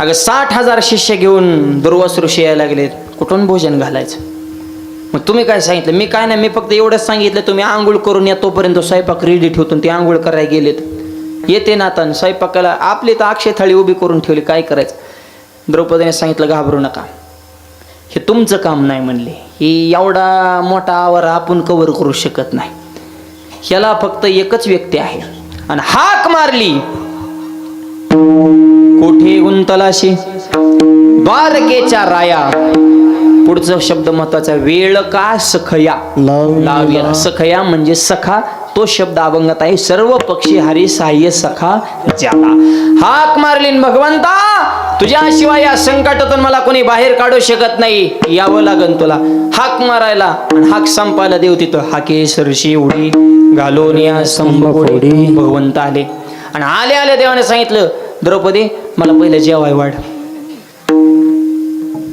अगं साठ हजार शिष्य घेऊन दुर्वास ऋषी यायला लागलेत कुठून भोजन घालायचं? मग तुम्ही काय सांगितलं? मी काय नाही मी फक्त एवढंच सांगितलं तुम्ही आंघोळ करून या तोपर्यंत स्वयंपाक रेडी ठेवतून ते आंघोळ करायला गेलेत. येते ना स्वयंपाकाला आपली तर अक्षय थाळी उभी करून ठेवली काय करायचं? द्रौपदीने सांगितलं घाबरू नका. हे तुमचं काम नाही म्हणले. हे एवढा मोठा आवर आपण कवर करू शकत नाही. ह्याला फक्त एकच व्यक्ती आहे. आणि हाक मारली कोठे गुंतलाशी द्वारकेच्या राया. पुढचा शब्द महत्त्वाचा वेळ का सखया? लाव. लाव याला सखया म्हणजे सखा. तो शब्द अभंगात आहे. सर्व पक्षी हरी सहाय्य सखा ज्याला. हाक मारली न भगवंता. तुझ्याशिवाय या संकटातून मला कोणी बाहेर काढू शकत नाही. यावं लागन तुला. हाक मारायला. आणि हाक संपायला देव तिथं. हाके सरशी उडी. घालून या संभोडी भगवंत आले. आणि आले आले देवाने सांगितलं द्रौपदी मला पहिलं जेवाय वाढ.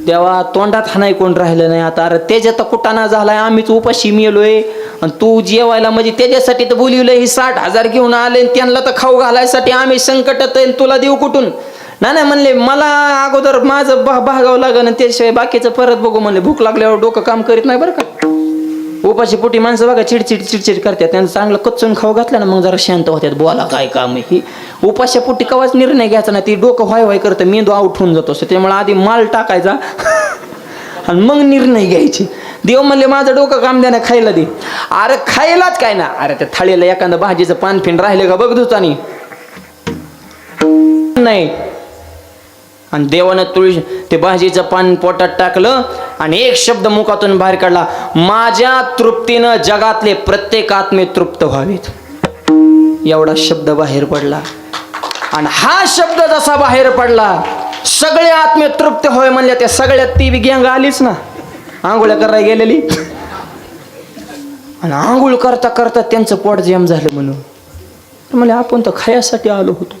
देवा तोंडात हाणाय कोण राहिलं नाही आता? अरे त्याच्यात कुटाणा झालाय आम्हीच उपाशी मेलोय. आणि तू जेवायला म्हणजे त्याच्यासाठी तर बोलिवलं ही साठ हजार घेऊन आले त्यांना तर खाऊ घालायसाठी आम्ही संकटात आणि तुला देऊ कुठून? नाही नाही म्हणले मला अगोदर माझं भा भागावं लागेल त्याशिवाय बाकीचं परत बघू म्हणले. भूक लागल्यावर डोकं काम करीत नाही बरं का? उपाशी पोटी माणसं बघा चिडचिड चिडचिड करतात. त्यांना चांगलं कच्चून खाऊ घातलं ना मग जरा शांत होत्यात बोला काय काम आहे ही? उपाशा पोटी कवाच निर्णय घ्यायचा ना ती डोकं व्हाय व्हाय करतं. मेंदू आउट होऊन जातो. असं त्यामुळे आधी माल टाकायचा. आणि मग निर्णय घ्यायचे. देव म्हणले माझं डोकं काम द्या ना खायला दे. अरे खायलाच काय ना. अरे त्या थाळीला एखादं भाजीचं पानफिन राहिले का? बघ दुचानी. नाही. आणि देवानं तुळशी ते भाजीचं पान पोटात टाकलं आणि एक शब्द मुखातून बाहेर काढला माझ्या तृप्तीनं जगातले प्रत्येक आत्मे तृप्त व्हावेत. एवढा शब्द बाहेर पडला. आणि हा शब्द जसा बाहेर पडला सगळे आत्मे तृप्त होय म्हणल्या त्या सगळ्यात ती विग्यांग आलीच ना. आंघोळ्या करायला गेलेली. आणि आंघोळ करता करता त्यांचं पोट जेम झालं म्हणून. म्हणजे आपण तर खायासाठी आलो होतो.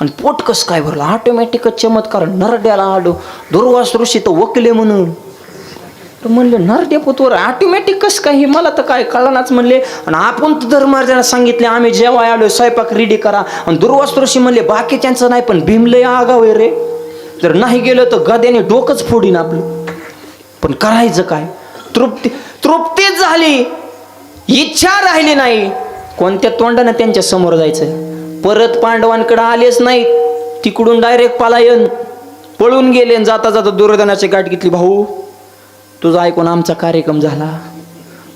आणि पोट कसं काय भरलं? ऑटोमॅटिकच चमत्कार. नरड्याला आलो. दुर्वास ऋषी तर वकिले म्हणून. तर म्हणले नरड्या पोतवर ऑटोमॅटिक कसं काय? हे मला तर काय कळणाच म्हणले. आणि आपण तर धर्मार्जाला सांगितले आम्ही जेव्हा आलो स्वयंपाक रेडी करा. आणि दुर्वास ऋषी म्हणले बाकीच्यांचं नाही पण भीमलय आगाव आहे रे. जर नाही गेलं तर गद्याने डोकंच फोडीन आपलं. पण करायचं काय? तृप्ती तृप्तीच झाली. इच्छा राहिली नाही. कोणत्या तोंडानं त्यांच्यासमोर जायचं परत पांडवांकडे आलेच नाहीत. तिकडून डायरेक्ट पलायन. पळून गेले जाता जाता दुर्योधनाची गाठ घेतली भाऊ तुझा ऐकून आमचा कार्यक्रम झाला.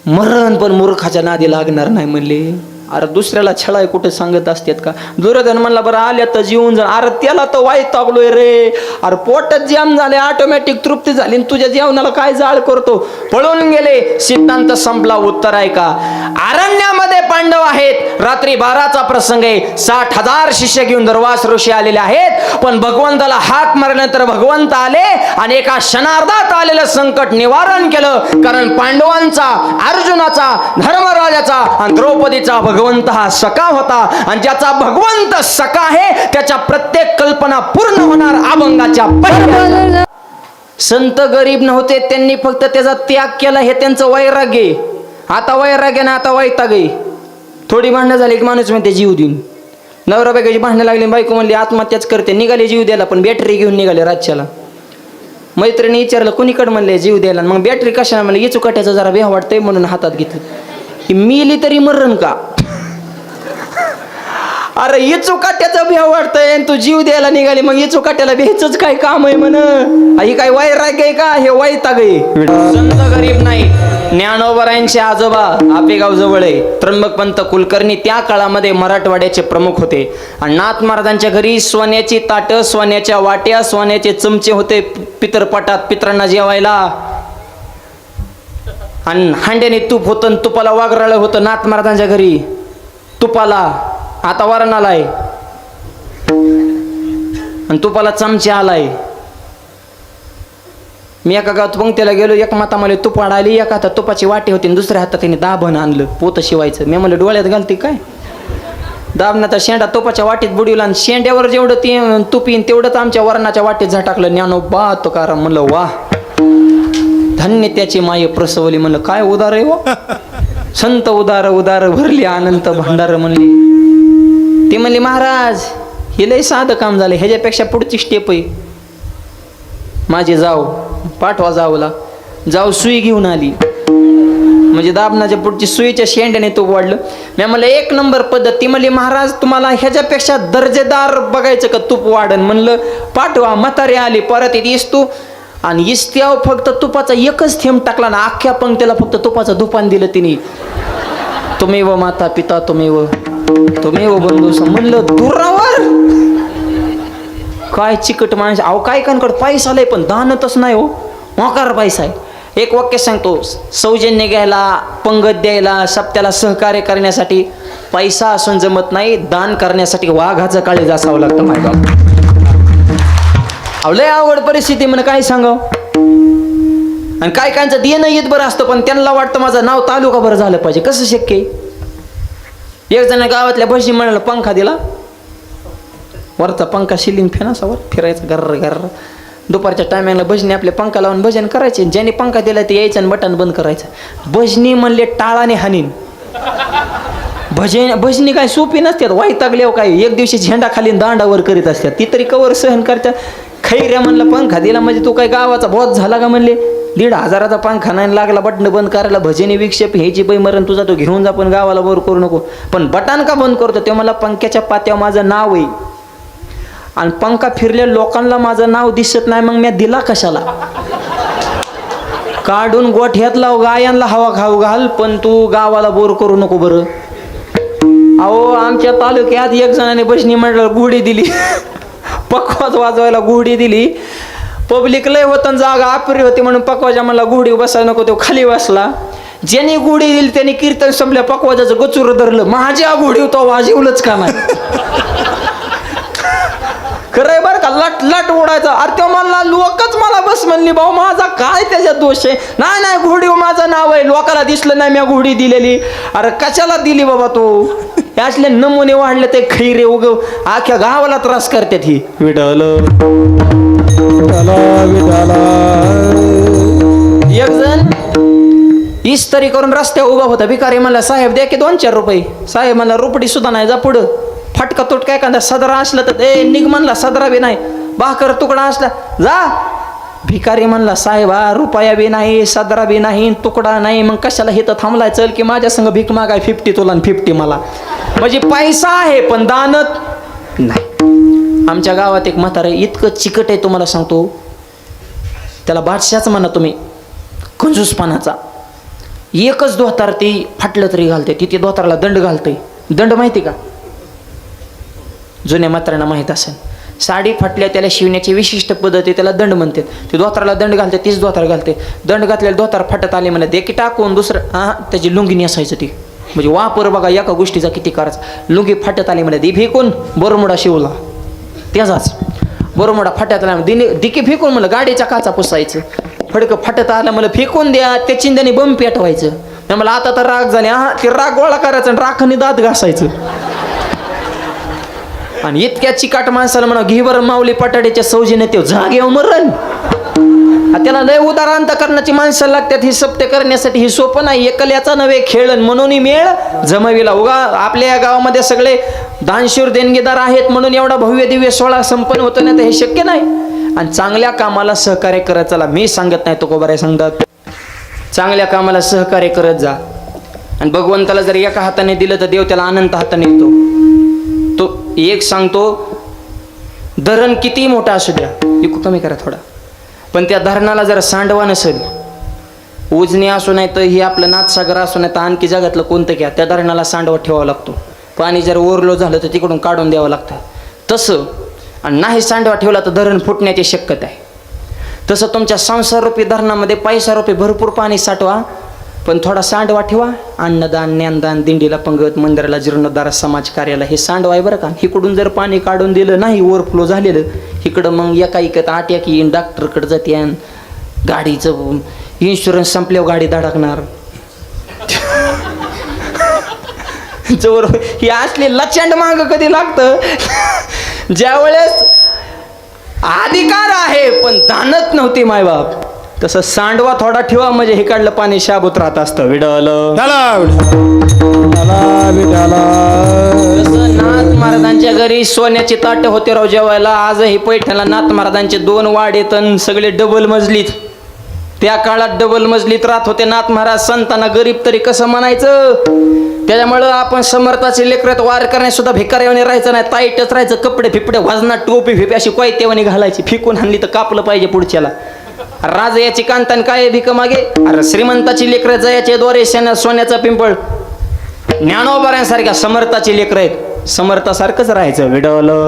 मरण पण मूर्खाच्या नादी लागणार नाही म्हणले. अरे दुसऱ्याला छळाय कुठे सांगत असतात का? दुर्योधन म्हणला बरं आल्या तर जीवन जा. अरे त्याला तर वाईट तागलोय रे. अरे पोटात जाम झाले ऑटोमॅटिक तृप्ती झाली आणि तुझ्या जेवणाला काय जाळ करतो? पळून गेले. सिद्धांत संपला उत्तर आहे का? अरण्यामध्ये पांडव आहेत. रात्री बाराचा प्रसंग आहे. साठ हजार शिष्य घेऊन दरवास ऋषी आलेले आहेत. पण भगवंताला हाक मारल्यानंतर भगवंत आले आणि एका क्षणार्धात आलेलं संकट निवारण केलं. कारण पांडवांचा अर्जुनाचा धर्मराजाचा आणि द्रौपदीचा भगवंत हा सखा होता. आणि ज्याचा भगवंत सखा आहे त्याच्या प्रत्येक कल्पना पूर्ण होणार अभंगाच्या पहिल्या. संत गरीब नव्हते त्यांनी फक्त त्याचा त्याग केला हे त्यांचं वैराग्य आता वैराग्य ना आता वैताग थोडी भांडणं झाली की माणूस म्हणते जीव देऊन. नवरा बायकोची भांडणं लागली बायको म्हणली आत्महत्याच करते निघाले जीव द्यायला पण बॅटरी घेऊन निघाले रातच्याला मैत्रिणी विचारलं कुणीकडे म्हणले जीव द्यायला? मग बॅटरी कशाला म्हणले इचू काट्याचं जरा बेह वाटतंय म्हणून हातात घेतलं. ही मिली तरी मरण का? अरे इचू काट्याचा भेव वाटतंय आणि तू जीव द्यायला निघाली मग इचू काट्याला भेचच काय काम आहे म्हण? ही काय वैराग्य आहे का? हे वैताग आहे. संत गरीब नाही ज्ञानोबरायांचे आजोबा आपेगाव जवळ आहे. त्र्यंबकपंत कुलकर्णी त्या काळामध्ये मराठवाड्याचे प्रमुख होते. आणि नाथ महाराजांच्या घरी सोन्याची ताटं सोन्याच्या वाट्या सोन्याचे चमचे होते. पितरपटात पित्रांना जेवायला. आणि हांड्याने तूप होतं आणि तुपाला वागराळ होतं नाथ महाराजांच्या घरी. तुपाला. आता वरण आलाय आणि तुपाला चमचे आलाय. मी एका गावात पंक्तीला गेलो एक माता मला तुप आली एका हातात तुपाची वाटी होती आणि दुसऱ्या हातात त्याने दाबण आणलं पोत शिवायचं. मी म्हणलं डोळ्यात घालते काय? दाबना शेंडा तुपाच्या वाटीत बुडवला आणि शेंड्यावर जेवढं ते तुपीन येईन तेवढंच आमच्या वरणाच्या वाटीत झटाकलं ज्ञानो बा तो कार म्हणलं वा धन्य त्याची माय प्रसवली. म्हणलं काय उदार आहे हो? संत उदार उदार भरली अनंत भंडार म्हणली. ती म्हणले महाराज हे लय साधं काम झालं ह्याच्यापेक्षा पुढची स्टेप आहे. माझी जाऊ पाठवा जाऊला. जाऊ सुई घेऊन आली. म्हणजे दाबनाच्या पुढची सुईच्या शेंड्याने तूप वाढलं मी म्हणलं एक नंबर पद्धत. ती म्हणली महाराज तुम्हाला ह्याच्यापेक्षा दर्जेदार बघायचं का तूप वाढन? म्हणलं पाठवा म्हातारे आली परत येते इस्तू आणि इस्त्याव फक्त तुपाचा एकच थेंब टाकला ना अख्ख्या पंक्तीला फक्त तुपाचं दुपान दिलं तिने. तुम्ही व माता पिता तुम्ही व तुम्ही व बंधू म्हणलं दुरावर. काय चिकट माणूस अहो काय कणकड पैसा आलाय पण दानतच नाही हो. मोकार पैसा आहे. एक वाक्य सांगतो. सौजन्य घ्यायला पंगत द्यायला सप्त्याला सहकार्य करण्यासाठी पैसा असून जमत नाही दान करण्यासाठी वाघाचं काळीज असावं लागतं माय बाप. अहो लय आवड परिस्थिती म्हणे काय सांगाव? आणि काय कायचं देणं येत बरं असतं पण त्यांना वाटतं माझं नाव तालुका बरं झालं पाहिजे. कसं शक्य आहे? एक जण गावातल्या बशी म्हणाला पंखा दिला. वरचा पंखा शिलिंग फेनासावर फिरायचं वर फिरायचा गर्र गर्र दुपारच्या टायमिंगला भजनी आपले पंखा लावून भजन करायचे. ज्याने पंखा दिला ते यायचं आणि बटन बंद करायचं. भजनी म्हणले टाळाने हानीन. भजन भजनी काय सोपी नसतात वाईटागले हो काय. एक दिवशी झेंडा खाली दांडावर करीत असतात. ती तरी कवर सहन करतात. खैऱ्या म्हणलं पंखा दिला म्हणजे तू काय गावाचा बॉस झाला का? म्हणले दीड हजाराचा पंखा नाही लागला बटन बंद करायला. भजनी विक्षेप ह्याची बाई मरण तुझा तो घेऊन जा पण गावाला वर करू नको. पण बटन का बंद करतो? ते मला पंख्याच्या पात्यावर माझं नाव आहे. आणि पंखा फिरल्या लोकांना माझं नाव दिसत नाही मग मी दिला कशाला? काढून गोठ लाव गायांना हवा खाऊ घाल पण तू गावाला बोर करू नको बरं. अहो आमच्या तालुक्यात एक जणाने बसनी म्हटलं गुढी दिली. पकवाज वाजवायला गुढी दिली. पब्लिक लय होतं जागा आपरी होती म्हणून पकवाजा म्हणला गुढी बसायला नको तो खाली बसला. ज्याने गुढी दिली त्याने कीर्तन संपल्या पकवाजाचं गचूर धरलं. माझ्या गुढी तो वाजवलंच का नाही? खरंय बरं का लट लट उडायचा. अरे तो म्हणला लोकच मला बस म्हणली भाऊ माझा काय त्याच्यात दोष आहे? नाही नाही घोडी माझं नाव आहे. लोकाला दिसलं नाही मी घोडी दिलेली. अरे कशाला दिली बाबा तो? असले नमुने वाढले ते खैरे उग अख्ख्या गावाला त्रास करतात ही. विडल एक जण इस्त्री करून रस्त्यावर उभा होता. भिकारी म्हणला साहेब द्या की दोन चार रुपये. साहेब म्हणला रुपडी सुद्धा नाही जा पुढं. फटका तुटका एखादा सदरा असला तर ए निघ म्हणला सदरा बी नाही. भाकर तुकडा असला जा. भिकारी म्हणला साहेबा रुपया बी नाही सदरा बी नाही तुकडा नाही. मग कशाला हे तर थांबलाय? चल की माझ्या संग भीक मागाय फिफ्टी तुला फिफ्टी मला. म्हणजे पैसा आहे पण दानत नाही. आमच्या गावात एक म्हातारा इतकं चिकट आहे तुम्हाला सांगतो. त्याला बादशाच म्हणा तुम्ही कंजूसपणाचा एकच धोतार ती फाटलं तरी घालते तिथे ती धोताराला दंड घालते. दंड माहिती का? जुन्या मात्रांना माहीत असेल. साडी फाटल्या त्याला शिवण्याची विशिष्ट पद्धती त्याला दंड म्हणतात. ते धोत्राला दंड घालते तीच धोतार घालते. दंड घातलेला धोतार फाटत आले म्हणा दे की टाकून दुसरं हा त्याची लुंगी असायचं ती. म्हणजे वापर बघा एका गोष्टीचा किती करायचा. लुंगी फाटत आली म्हणा दी फेकून बरमुडा शिवला. त्याचाच. बरमुडा फाटत आला दिने दिकी फेकून म्हणलं गाडीच्या काचा पुसायचं. फडकं फाटत आलं मला फेकून द्या त्या चिंध्याने बंब पेटवायचं. मला आता तर राग झाले हा ते राग गोळा करायचं आणि राखाने दात घासायचं. आणि इतक्या चिकाट माणसाला म्हणा घे माऊली पटाड्याच्या सौजीने ते जागेवर मरण. त्याला लय उदारांत करण्याची माणसं लागतात ही सप्त करण्यासाठी ही सोपं नाही एकल्याचा नव्हे खेळ म्हणून मेळ. जमविला उगा आपल्या या गावामध्ये सगळे दानशूर देणगीदार आहेत म्हणून एवढा भव्य दिव्य सोहळा संपन्न होतो ना तर हे शक्य नाही. आणि चांगल्या कामाला सहकार्य करत चला मी सांगत नाही तो कोबऱ्या सांगतात. चांगल्या कामाला सहकार्य करत जा. आणि भगवंताला जर एका हाताने दिलं तर देव त्याला अनंत हाताने येतो एक सांगतो धरण किती मोठा असू द्या इकू कमी करा थोडा. पण त्या धरणाला जरा सांडवा नसेल. उजनी असू नाही तर ही आपलं नाथसागर असू नाही तर आणखी जगातलं कोणतं घ्या त्या धरणाला सांडवा ठेवावा लागतो. पाणी जर ओरलो झालं तर तिकडून काढून द्यावं लागतं. तसं आणि नाही सांडवा ठेवला तर धरण फुटण्याची शक्यता आहे. तसं तुमच्या संसाररूपी धरणामध्ये पैसा रुपये भरपूर पाणी साठवा पण थोडा सांडवा ठेवा. अन्नदान ज्ञानदान दिंडीला पंगत मंदिराला जीर्णोद्धार समाज कार्याला हे सांडवा आहे बरं का. इकडून जर पाणी काढून दिलं नाही ओव्हरफ्लो झालेलं इकडं मग एका इकत आट एक येईन डॉक्टरकडे जाते गाडीचं इन्शुरन्स संपल्यावर गाडी धडकणार. जवळ हे असले लचंड माग कधी लागतं? ज्या वेळेस अधिकार आहे पण जाणत नव्हते मायबाप. तसं सांडवा थोडा ठेवा म्हणजे हे काढलं पाणी शाबूत राहत असतं. विडलं. तसं नाथ महाराजांच्या घरी सोन्याची ताट होते राव जेवायला. आजही पैठणला नाथ महाराजांचे दोन वाडेत अन सगळे डबल मजलीत. त्या काळात डबल मजलीत राहत होते. नाथ महाराज संतांना गरीब तरी कसं म्हणायचं? त्याच्यामुळं आपण समर्थाचे लेकरात वार करण्यास सुद्धा भिकाऱ्यावाने राहायचं नाही. ताईटच राहायचं कपडे फिपडे वजनात टोपी फिपी अशी कोयतेवानी घालायची. फिकून हाणली तर कापलं पाहिजे पुढच्याला. राज याची कांतन काय भिक मागे? अरे श्रीमंताची लेकरं जयाचे द्वारे सोन्याचा पिंपळ. ज्ञानोबाऱ्यांसारख्या समर्थाची लेकरं आहेत. समर्थासारखंच राहायचं विडवलं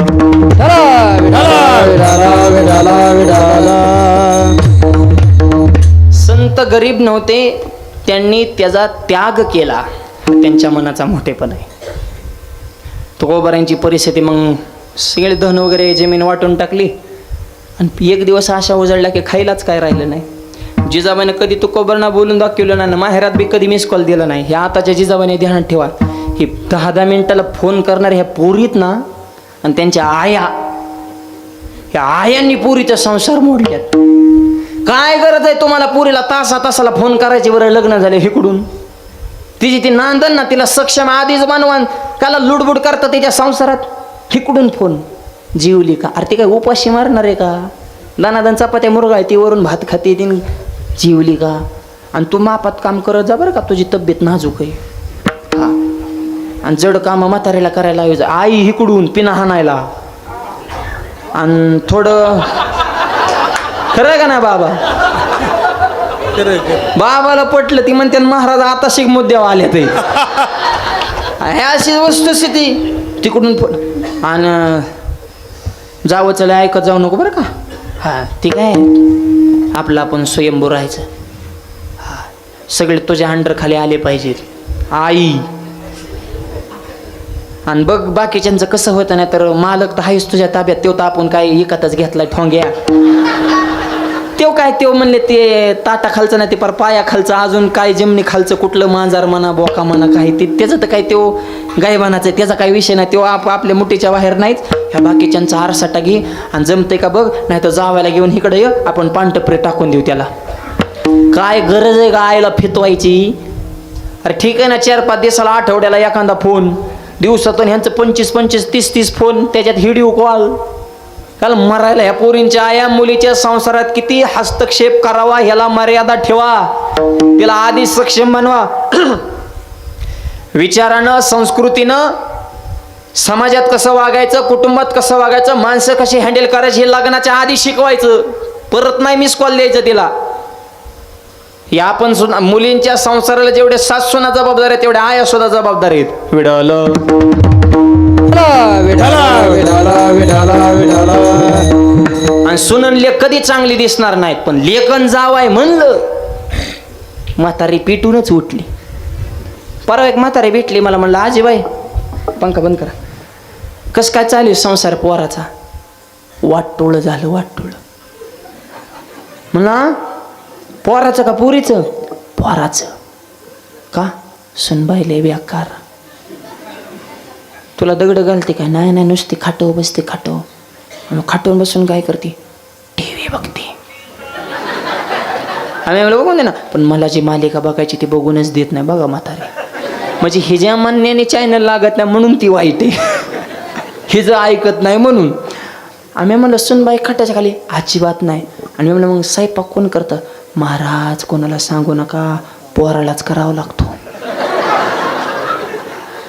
संत गरीब नव्हते त्यांनी त्याचा त्याग केला. त्यांच्या मनाचा मोठेपण आहे. तुकोबारांची परिस्थिती मग सगळे धन वगैरे जमीन वाटून टाकली. आणि एक दिवस अशा उजळला की खायलाच काय राहिलं नाही. जिजाबाईनं कधी तुकोबारांना बोलून दाखवलं नाही माहेरात बी कधी मिस कॉल दिला नाही. ह्या आताच्या जिजाबाईने ध्यानात ठेवा. ही दहा दहा मिनिटाला फोन करणार ह्या पोरीत ना आणि त्यांच्या आया ह्या आयांनी पुरीचा संसार मोडल्यात काय गरज आहे तुम्हाला पुरीला तासा तासाला फोन करायची बरं लग्न झाले हिकडून? तिची ती नांदन ना तिला सक्षम आधीच बनवान त्याला लुडबुड करतात तिच्या संसारात? हिकडून फोन जीवली का अरे ती काय उपाशी मारणार आहे का? दानादान चपात्या मुरगा आहे ती वरून भात खाते ती जीवली का आणि तू मापात काम करत जा बरं का तुझी तब्येत नाजूक आहे. हा. आणि जड काम म्हाताऱ्याला करायला लावायचं आई हिकडून पिना हाणायला. आणि थोडं खरं आहे का ना बाबा? बाबाला पटलं ती म्हणते महाराज आता शिक मुद्द्यावर आले ते. अशी वस्तुस्थिती. तिकडून आणि जावं चला ऐकत जाऊ नको बरं का? हा ठीक आहे. आपलं आपण स्वयंभू राहायचं. हा सगळे तुझ्या अंडर खाली आले पाहिजेत. आई! आणि बघ बाकीच्यांचं कसं होतं नाही तर मालक तर आहेच तुझ्या ताब्यात. तो तर आपण काय एकातच घेतला ठोंग्या. तेव काय तेव म्हणले ते ताटा खालचं नाही ते पर पाया खालचं अजून काय जमिनी खालचं कुठलं मांजार म्हणा बोका म्हणा काही ते त्याचं तर काय तो गायबानाचं आहे, त्याचा काही विषय नाही तो आप आपल्या मुठीच्या बाहेर नाहीच ह्या बाकीच्यांचा आरसाटा घे आणि जमते का बघ नाही तर जावायला घेऊन इकडे ये आपण पानटपरे टाकून देऊ त्याला. काय गरज आहे का आईला फितवायची? अरे ठीक आहे ना चार पाच दिवसाला आठवड्याला एखादा फोन दिवसातून ह्यांचं पंचवीस पंचवीस तीस तीस फोन त्याच्यात व्हिडिओ कॉल काल मरायला ह्या पोरींच्या आया मुलीच्या संसारात किती हस्तक्षेप करावा ह्याला मर्यादा ठेवा. तिला आधी सक्षम बनवा. विचारानं संस्कृतीनं समाजात कसं वागायचं कुटुंबात कसं वागायचं माणसं कशी हँडल करायची हे लग्नाच्या आधी शिकवायचं. परत नाही मिस कॉल द्यायचं तिला. या आपण सुना मुलींच्या संसाराला जेवढे सासूना जबाबदार आहेत तेवढ्या आया सुद्धा जबाबदार आहेत. विडलं. कधी चांगली दिसणार नाहीत पण लेखन जावाय म्हणलं म्हातारी पिटूनच उठली. परवा एक म्हातारी भेटली मला म्हणलं आजीबाई पंखा बंद करा. कस काय चालू आहे संसार पोराचा? वाटोळं झालं वाटोळं म्हणला पोराचं का पुरीचं? पोराचं. का? सुनबाईले व्याकार. तुला दगड घालते काय? नाही नाही नुसती खाटो बसते खाटो. मग खाटून बसून काय करते? आम्ही म्हणलं बघून दे ना. पण मला जी मालिका बघायची ती बघूनच देत नाही बघा म्हातारे. म्हणजे हिज्या मान्याने चॅनल लागत नाही म्हणून ती वाईट आहे. हिजं ऐकत नाही म्हणून. आम्ही म्हणलं सुनबाई खाटाच्या खाली. अजिबात नाही. आणि मी म्हणलं मग स्वयंपाक कोण करतं? महाराज कोणाला सांगू नका. पोरालाच करावं लागतो.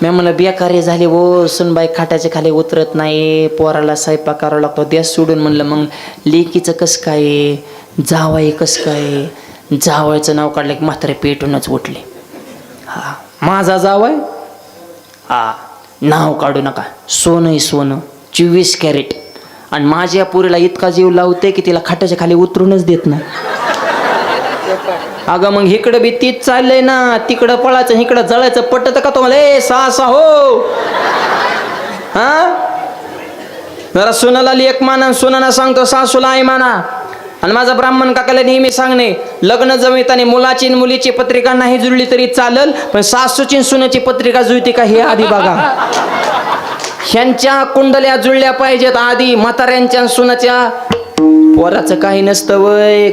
मी म्हणलं बेकारी झाले वो हो. सुनबाई खाटाच्या खाली उतरत नाही. पोराला स्वयंपाक करावा लागतो. देश सोडून. म्हणलं मग लेकीचं कसं काय जावाई कसं काय जावयाचं नाव काढलं की म्हातारे पेटूनच उठले. हा. माझा जावय हा. नाव काढू नका. सोनं सोनं. चोवीस कॅरेट. आणि माझ्या पुरीला इतका जीव लावते की तिला खाटाच्या खाली उतरूनच देत नाही. अगं मग इकडं बी तीच चाललंय ना. तिकडं पळायचं इकडं जळायचं. पटत का तुम्हाला? ए सहा सहा हो. हा? जरा सुनाला लेख माना सुनाना सांगतो सासूला आई माना. आणि माझा ब्राह्मण काकाला नेहमी सांगणे लग्न जमिताने मुलाची मुलीची पत्रिका नाही जुळली तरी चालल पण सासूची सुनाची पत्रिका जुळते का हे आधी बघा. ह्यांच्या कुंडल्या जुळल्या पाहिजेत आधी म्हाताऱ्यांच्या सुनाच्या. वराचं काही नसतं वय.